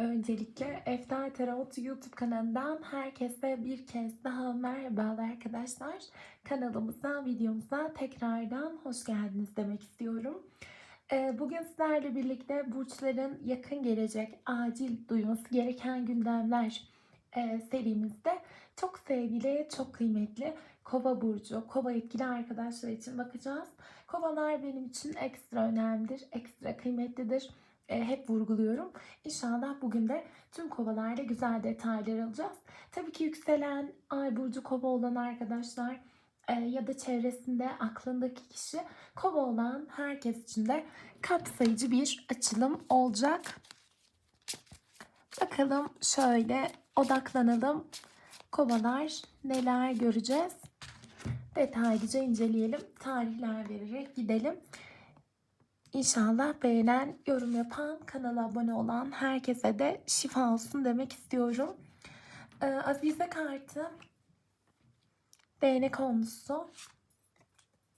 Öncelikle Eftar Tarot YouTube kanalından herkese bir kez daha merhabalar arkadaşlar. Kanalımıza, videomuza tekrardan hoş geldiniz demek istiyorum. Ee, Bugün sizlerle birlikte burçların yakın gelecek, acil duyması gereken gündemler e, serimizde çok sevgili, çok kıymetli Kova burcu, Kova etkili arkadaşlar için bakacağız. Kovalar benim için ekstra önemlidir, ekstra kıymetlidir. E, hep vurguluyorum. İnşallah bugün de tüm kovalarda güzel detaylar alacağız. Tabii ki yükselen ay burcu kova olan arkadaşlar e, ya da çevresinde aklındaki kişi kova olan herkes için de kapsayıcı bir açılım olacak. Bakalım şöyle odaklanalım. Kovalar neler göreceğiz? Detaylıca inceleyelim. Tarihler vererek gidelim. İnşallah beğenen, yorum yapan, kanala abone olan herkese de şifa olsun demek istiyorum. Ee, Azize kartı, değnek onlusu,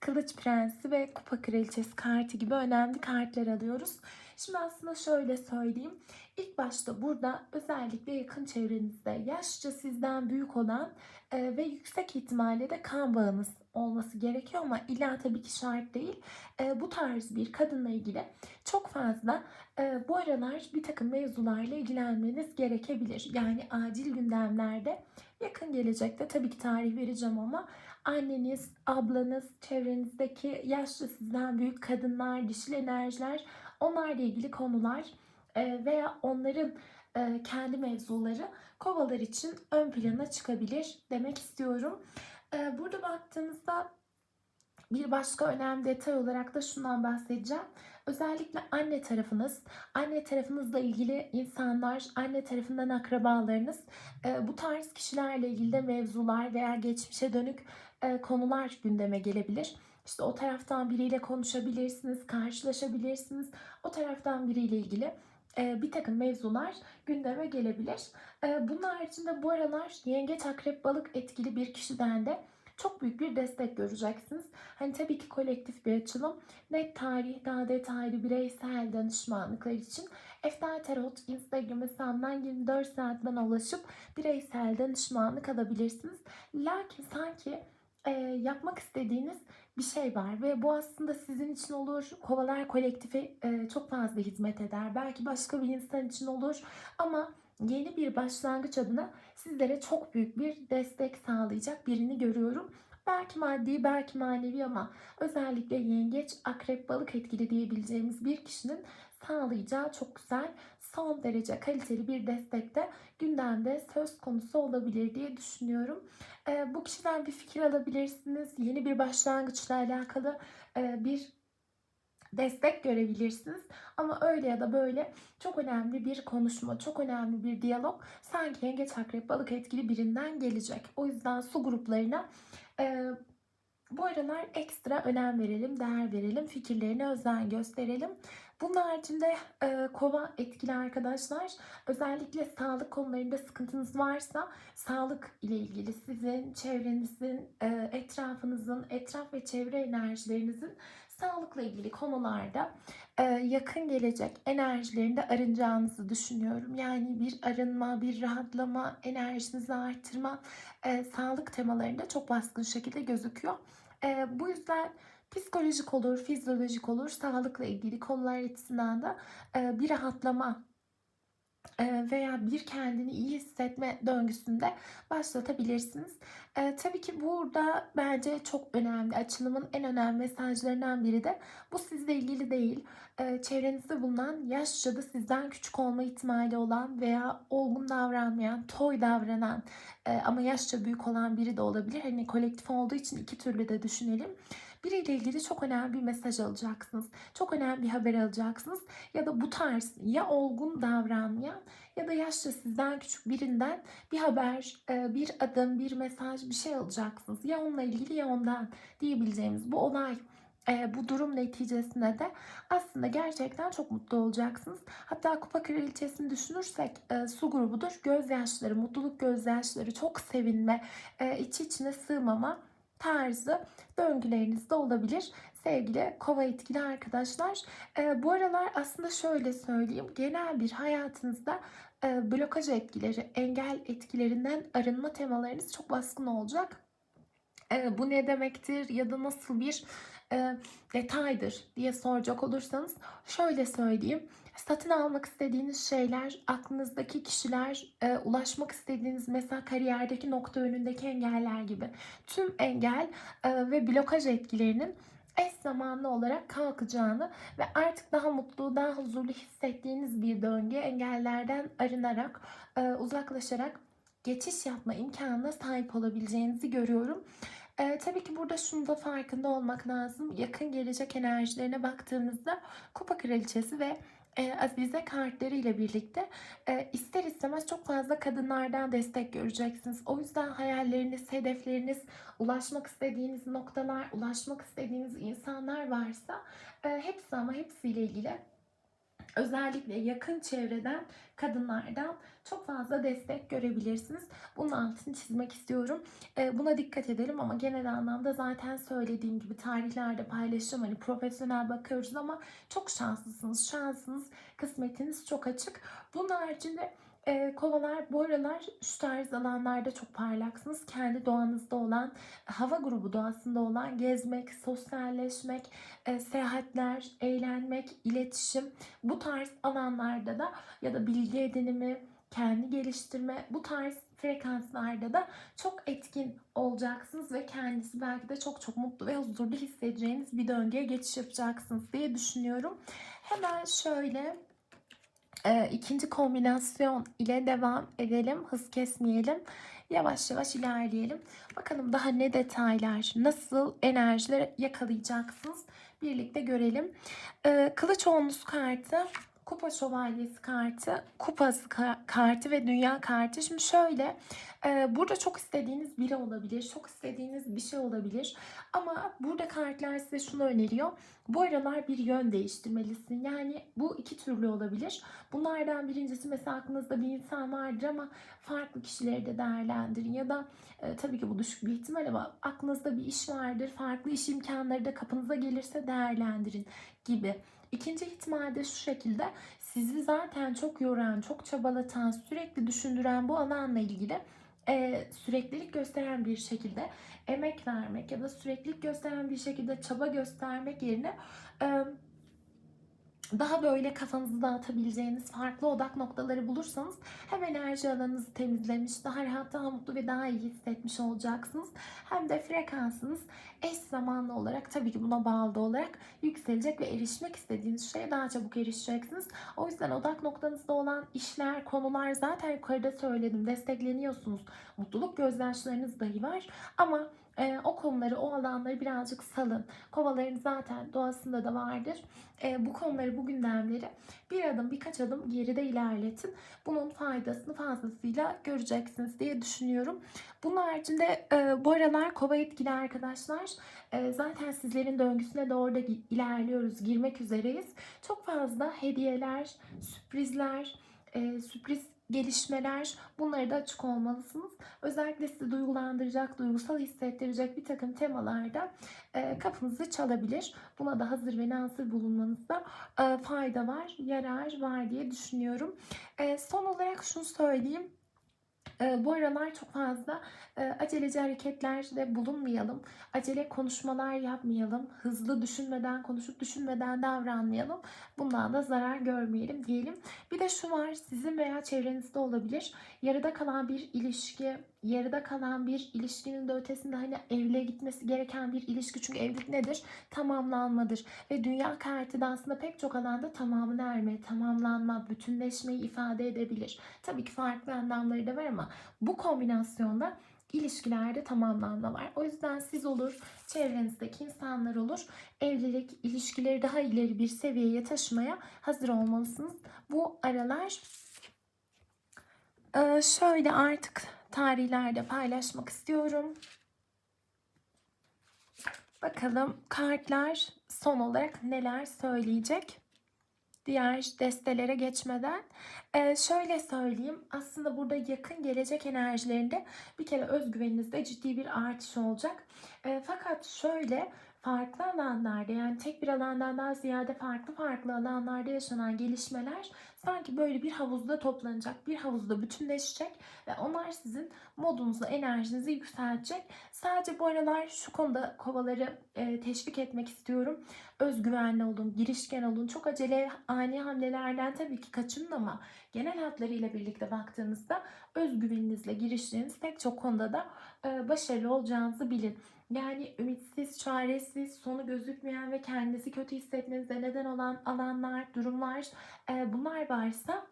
kılıç prensi ve kupa kraliçesi kartı gibi önemli kartlar alıyoruz. Şimdi aslında şöyle söyleyeyim. İlk başta burada özellikle yakın çevrenizde yaşça sizden büyük olan e, ve yüksek ihtimalle de kan bağınız olması gerekiyor ama illa tabii ki şart değil. E, bu tarz bir kadınla ilgili çok fazla e, bu aralar bir takım mevzularla ilgilenmeniz gerekebilir. Yani acil gündemlerde yakın gelecekte tabii ki tarih vereceğim ama anneniz, ablanız, çevrenizdeki yaşça sizden büyük kadınlar, dişil enerjiler onlarla ilgili konular e, veya onların e, kendi mevzuları kovalar için ön plana çıkabilir demek istiyorum. E, burada baktığımızda bir başka önemli detay olarak da şundan bahsedeceğim. Özellikle anne tarafınız, anne tarafınızla ilgili insanlar, anne tarafından akrabalarınız e, bu tarz kişilerle ilgili de mevzular veya geçmişe dönük e, konular gündeme gelebilir. İşte o taraftan biriyle konuşabilirsiniz, karşılaşabilirsiniz. O taraftan biriyle ilgili bir takım mevzular gündeme gelebilir. Bunun haricinde bu aralar yengeç, akrep, balık etkili bir kişiden de çok büyük bir destek göreceksiniz. Hani tabii ki kolektif bir açılım. Net tarih, daha detaylı bireysel danışmanlıklar için Eftel Tarot Instagram hesabından 24 saat bana ulaşıp bireysel danışmanlık alabilirsiniz. Lakin sanki e, yapmak istediğiniz bir şey var ve bu aslında sizin için olur. Kovalar kolektifi e, çok fazla hizmet eder. Belki başka bir insan için olur ama yeni bir başlangıç adına sizlere çok büyük bir destek sağlayacak birini görüyorum. Belki maddi, belki manevi ama özellikle yengeç, akrep, balık etkili diyebileceğimiz bir kişinin sağlayacağı çok güzel, son derece kaliteli bir destek de gündemde söz konusu olabilir diye düşünüyorum. E, bu kişiden bir fikir alabilirsiniz. Yeni bir başlangıçla alakalı e, bir destek görebilirsiniz. Ama öyle ya da böyle çok önemli bir konuşma, çok önemli bir diyalog sanki yengeç akrep balık etkili birinden gelecek. O yüzden su gruplarına bu aralar ekstra önem verelim, değer verelim, fikirlerine özen gösterelim. Bunun haricinde e, kova etkili arkadaşlar özellikle sağlık konularında sıkıntınız varsa sağlık ile ilgili sizin çevrenizin, e, etrafınızın, etraf ve çevre enerjilerinizin sağlıkla ilgili konularda e, yakın gelecek enerjilerinde arınacağınızı düşünüyorum. Yani bir arınma, bir rahatlama, enerjinizi artırma e, sağlık temalarında çok baskın şekilde gözüküyor. E, bu yüzden psikolojik olur, fizyolojik olur, sağlıkla ilgili konular açısından da e, bir rahatlama veya bir kendini iyi hissetme döngüsünde başlatabilirsiniz. E, tabii ki burada bence çok önemli, açılımın en önemli mesajlarından biri de bu sizle ilgili değil. E, çevrenizde bulunan yaşça da sizden küçük olma ihtimali olan veya olgun davranmayan, toy davranan e, ama yaşça büyük olan biri de olabilir. Hani kolektif olduğu için iki türlü de düşünelim. Biriyle ilgili çok önemli bir mesaj alacaksınız. Çok önemli bir haber alacaksınız. Ya da bu tarz ya olgun davranmayan ya da yaşça sizden küçük birinden bir haber, e, bir adım, bir mesaj, bir şey alacaksınız. Ya onunla ilgili ya ondan diyebileceğimiz bu olay e, bu durum neticesinde de aslında gerçekten çok mutlu olacaksınız. Hatta kupa kraliçesini düşünürsek e, su grubudur. Gözyaşları, mutluluk gözyaşları, çok sevinme, e, içi içine sığmama tarzı döngüleriniz de olabilir sevgili kova etkili arkadaşlar. Ee, bu aralar aslında şöyle söyleyeyim genel bir hayatınızda e, blokaj etkileri, engel etkilerinden arınma temalarınız çok baskın olacak. E, bu ne demektir ya da nasıl bir e, detaydır diye soracak olursanız şöyle söyleyeyim. Satın almak istediğiniz şeyler, aklınızdaki kişiler, e, ulaşmak istediğiniz mesela kariyerdeki nokta önündeki engeller gibi tüm engel e, ve blokaj etkilerinin eş zamanlı olarak kalkacağını ve artık daha mutlu, daha huzurlu hissettiğiniz bir döngü engellerden arınarak, e, uzaklaşarak geçiş yapma imkanına sahip olabileceğinizi görüyorum. Ee, tabii ki burada şunu da farkında olmak lazım. Yakın gelecek enerjilerine baktığımızda Kupa Kraliçesi ve e, Azize kartları ile birlikte e, ister istemez çok fazla kadınlardan destek göreceksiniz. O yüzden hayalleriniz, hedefleriniz, ulaşmak istediğiniz noktalar, ulaşmak istediğiniz insanlar varsa e, hepsi ama hepsiyle ilgili özellikle yakın çevreden kadınlardan çok fazla destek görebilirsiniz. Bunun altını çizmek istiyorum. Ee, buna dikkat edelim ama genel anlamda zaten söylediğim gibi tarihlerde paylaşacağım. Hani profesyonel bakıyoruz ama çok şanslısınız. Şansınız, kısmetiniz çok açık. Bunun haricinde e, kovalar bu aralar şu tarz alanlarda çok parlaksınız. Kendi doğanızda olan, hava grubu doğasında olan gezmek, sosyalleşmek, e, seyahatler, eğlenmek, iletişim bu tarz alanlarda da ya da bilgi edinimi, kendi geliştirme bu tarz frekanslarda da çok etkin olacaksınız ve kendisi belki de çok çok mutlu ve huzurlu hissedeceğiniz bir döngüye geçiş yapacaksınız diye düşünüyorum. Hemen şöyle e, ikinci kombinasyon ile devam edelim. Hız kesmeyelim. Yavaş yavaş ilerleyelim. Bakalım daha ne detaylar, nasıl enerjiler yakalayacaksınız. Birlikte görelim. E, Kılıç onlusu kartı Kupa Şövalyesi kartı, Kupası kartı ve Dünya kartı. Şimdi şöyle, e, burada çok istediğiniz biri olabilir, çok istediğiniz bir şey olabilir. Ama burada kartlar size şunu öneriyor. Bu aralar bir yön değiştirmelisin. Yani bu iki türlü olabilir. Bunlardan birincisi mesela aklınızda bir insan vardır ama farklı kişileri de değerlendirin. Ya da e, tabii ki bu düşük bir ihtimal ama aklınızda bir iş vardır. Farklı iş imkanları da kapınıza gelirse değerlendirin gibi. İkinci ihtimal de şu şekilde. Sizi zaten çok yoran, çok çabalatan, sürekli düşündüren bu alanla ilgili e, süreklilik gösteren bir şekilde emek vermek ya da süreklilik gösteren bir şekilde çaba göstermek yerine e, daha böyle kafanızı dağıtabileceğiniz farklı odak noktaları bulursanız hem enerji alanınızı temizlemiş, daha rahat, daha mutlu ve daha iyi hissetmiş olacaksınız. Hem de frekansınız eş zamanlı olarak tabii ki buna bağlı olarak yükselecek ve erişmek istediğiniz şeye daha çabuk erişeceksiniz. O yüzden odak noktanızda olan işler, konular zaten yukarıda söyledim destekleniyorsunuz. Mutluluk gözyaşlarınız dahi var ama e, o konuları, o alanları birazcık salın. Kovaların zaten doğasında da vardır. E, bu konuları, bu gündemleri bir adım, birkaç adım geride ilerletin. Bunun faydasını fazlasıyla göreceksiniz diye düşünüyorum. Bunun haricinde e, bu aralar kova etkili arkadaşlar e, zaten sizlerin döngüsüne doğru da ilerliyoruz, girmek üzereyiz. Çok fazla hediyeler, sürprizler, e, sürpriz gelişmeler bunları da açık olmalısınız. Özellikle sizi duygulandıracak, duygusal hissettirecek bir takım temalarda e, kapınızı çalabilir. Buna da hazır ve nazır bulunmanızda e, fayda var, yarar var diye düşünüyorum. E, son olarak şunu söyleyeyim. Bu aralar çok fazla aceleci hareketlerde bulunmayalım. Acele konuşmalar yapmayalım. Hızlı düşünmeden konuşup düşünmeden davranmayalım. Bundan da zarar görmeyelim diyelim. Bir de şu var sizin veya çevrenizde olabilir. Yarıda kalan bir ilişki, yarıda kalan bir ilişkinin de ötesinde hani evliliğe gitmesi gereken bir ilişki. Çünkü evlilik nedir? Tamamlanmadır. Ve dünya kartı da aslında pek çok alanda tamamını erme, tamamlanma, bütünleşmeyi ifade edebilir. Tabii ki farklı anlamları da var ama bu kombinasyonda ilişkilerde tamamlanma var. O yüzden siz olur, çevrenizdeki insanlar olur. Evlilik, ilişkileri daha ileri bir seviyeye taşımaya hazır olmalısınız. Bu aralar şöyle artık tarihlerde paylaşmak istiyorum. Bakalım kartlar son olarak neler söyleyecek. diğer destelere geçmeden e, şöyle söyleyeyim. Aslında burada yakın gelecek enerjilerinde bir kere özgüveninizde ciddi bir artış olacak. E, fakat şöyle farklı alanlarda yani tek bir alandan daha ziyade farklı farklı alanlarda yaşanan gelişmeler sanki böyle bir havuzda toplanacak, bir havuzda bütünleşecek ve onlar sizin modunuzu, enerjinizi yükseltecek. Sadece bu aralar şu konuda kovaları e, teşvik etmek istiyorum. Özgüvenli olun, girişken olun. Çok acele ani hamlelerden tabii ki kaçının ama genel hatlarıyla birlikte baktığınızda özgüveninizle giriştiğiniz pek çok konuda da e, başarılı olacağınızı bilin. Yani ümitsiz, çaresiz, sonu gözükmeyen ve kendinizi kötü hissetmenize neden olan alanlar, durumlar e, bunlar varsa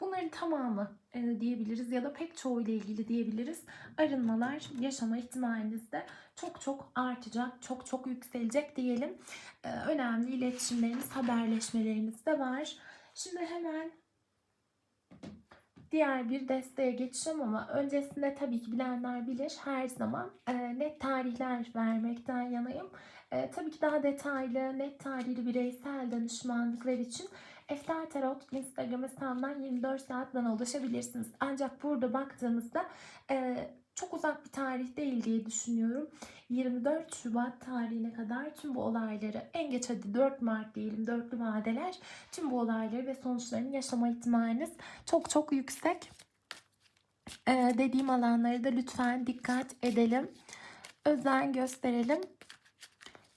bunların tamamı e, diyebiliriz ya da pek çoğu ile ilgili diyebiliriz. Arınmalar yaşama ihtimaliniz de çok çok artacak, çok çok yükselecek diyelim. E, önemli iletişimleriniz, haberleşmeleriniz de var. Şimdi hemen diğer bir desteğe geçeceğim ama öncesinde tabii ki bilenler bilir her zaman e, net tarihler vermekten yanayım. E, tabii ki daha detaylı, net tarihli bireysel danışmanlıklar için Eftar Tarot Instagram hesabından 24 saat bana ulaşabilirsiniz. Ancak burada baktığımızda e, çok uzak bir tarih değil diye düşünüyorum. 24 Şubat tarihine kadar tüm bu olayları en geç hadi 4 Mart diyelim dörtlü vadeler tüm bu olayları ve sonuçlarını yaşama ihtimaliniz çok çok yüksek. Ee, dediğim alanları da lütfen dikkat edelim. Özen gösterelim.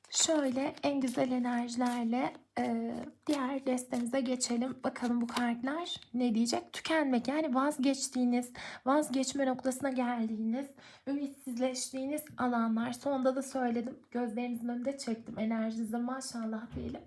Şöyle en güzel enerjilerle e, diğer destemize geçelim. Bakalım bu kartlar ne diyecek? Tükenmek yani vazgeçtiğiniz, vazgeçme noktasına geldiğiniz, ümitsizleştiğiniz alanlar. Sonunda da söyledim. Gözlerinizin önünde çektim. Enerjinize maşallah diyelim.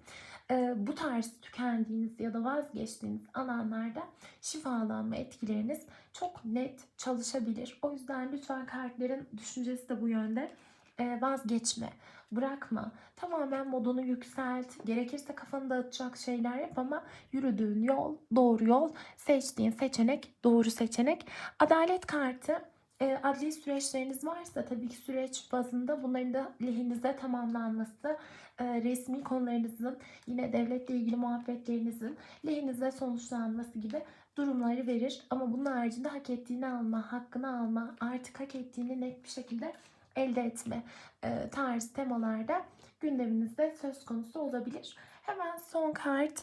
E, bu tarz tükendiğiniz ya da vazgeçtiğiniz alanlarda şifalanma etkileriniz çok net çalışabilir. O yüzden lütfen kartların düşüncesi de bu yönde. E, vazgeçme, bırakma. Tamamen modunu yükselt. Gerekirse kafanı dağıtacak şeyler yap ama yürüdüğün yol doğru yol. Seçtiğin seçenek doğru seçenek. Adalet kartı e, adli süreçleriniz varsa tabii ki süreç bazında bunların da lehinize tamamlanması, e, resmi konularınızın yine devletle ilgili muhabbetlerinizin lehinize sonuçlanması gibi durumları verir. Ama bunun haricinde hak ettiğini alma, hakkını alma, artık hak ettiğini net bir şekilde elde etme e, tarzı temalarda gündeminizde söz konusu olabilir. Hemen son kart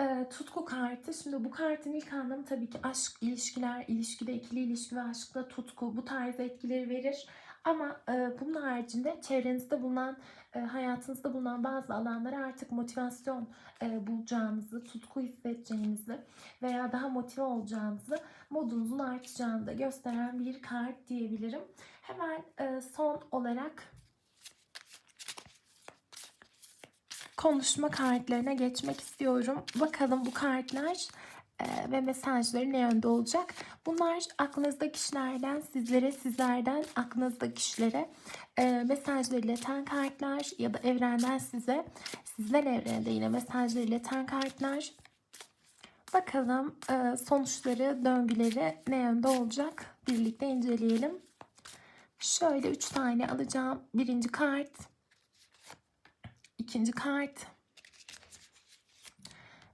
e, tutku kartı. Şimdi bu kartın ilk anlamı tabii ki aşk, ilişkiler, ilişkide ikili ilişki ve aşkta tutku bu tarz etkileri verir. Ama e, bunun haricinde çevrenizde bulunan, e, hayatınızda bulunan bazı alanlara artık motivasyon e, bulacağınızı, tutku hissedeceğinizi veya daha motive olacağınızı, modunuzun artacağını da gösteren bir kart diyebilirim. Hemen e, son olarak konuşma kartlarına geçmek istiyorum. Bakalım bu kartlar ve mesajları ne yönde olacak? Bunlar aklınızda kişilerden sizlere, sizlerden aklınızda kişilere e, mesajları ileten kartlar ya da evrenden size, sizden evrene de yine mesajları ileten kartlar. Bakalım e, sonuçları, döngüleri ne yönde olacak? Birlikte inceleyelim. Şöyle üç tane alacağım. Birinci kart, ikinci kart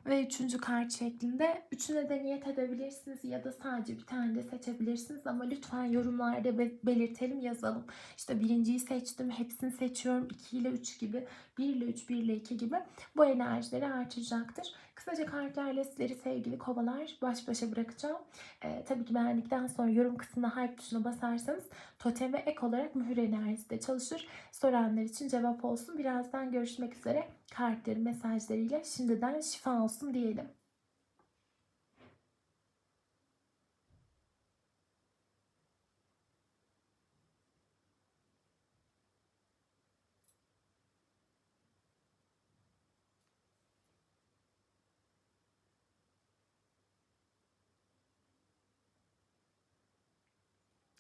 ve üçüncü kart şeklinde. Üçüne de niyet edebilirsiniz ya da sadece bir tane de seçebilirsiniz ama lütfen yorumlarda belirtelim yazalım. İşte birinciyi seçtim, hepsini seçiyorum. 2 ile 3 gibi, 1 ile 3, 1 ile 2 gibi bu enerjileri artıracaktır. Kısaca kartlarla sizleri sevgili kovalar baş başa bırakacağım. Ee, tabii ki beğendikten sonra yorum kısmına hype tuşuna basarsanız toteme ek olarak mühür enerjisi de çalışır. Soranlar için cevap olsun. Birazdan görüşmek üzere kartların mesajlarıyla şimdiden şifa olsun diyelim.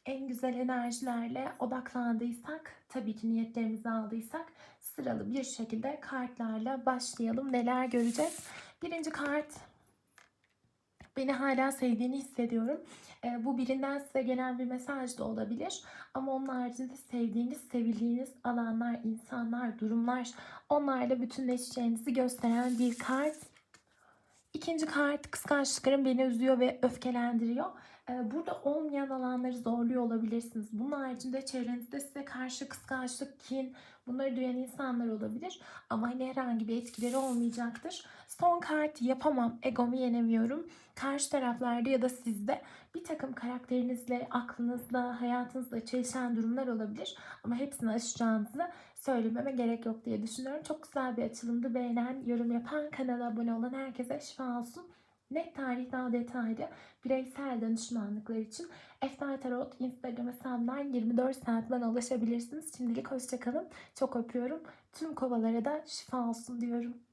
En güzel enerjilerle odaklandıysak, tabii ki niyetlerimizi aldıysak sıralı bir şekilde kartlarla başlayalım. Neler göreceğiz? Birinci kart beni hala sevdiğini hissediyorum. Ee, bu birinden size gelen bir mesaj da olabilir. Ama onun haricinde sevdiğiniz, sevildiğiniz alanlar, insanlar, durumlar onlarla bütünleşeceğinizi gösteren bir kart. İkinci kart kıskançlıkların beni üzüyor ve öfkelendiriyor. Ee, Burada olmayan alanları zorluyor olabilirsiniz. Bunun haricinde çevrenizde size karşı kıskançlık, kin bunları duyan insanlar olabilir. Ama hani herhangi bir etkileri olmayacaktır. Son kart yapamam, egomu yenemiyorum. Karşı taraflarda ya da sizde bir takım karakterinizle, aklınızla, hayatınızla çelişen durumlar olabilir. Ama hepsini aşacağınızı söylememe gerek yok diye düşünüyorum. Çok güzel bir açılımdı. Beğenen, yorum yapan, kanala abone olan herkese şifa olsun. Net tarih daha detaylı bireysel danışmanlıklar için Eftel Tarot Instagram hesabından 24 saat bana ulaşabilirsiniz. Şimdilik hoşçakalın. Çok öpüyorum. Tüm kovalara da şifa olsun diyorum.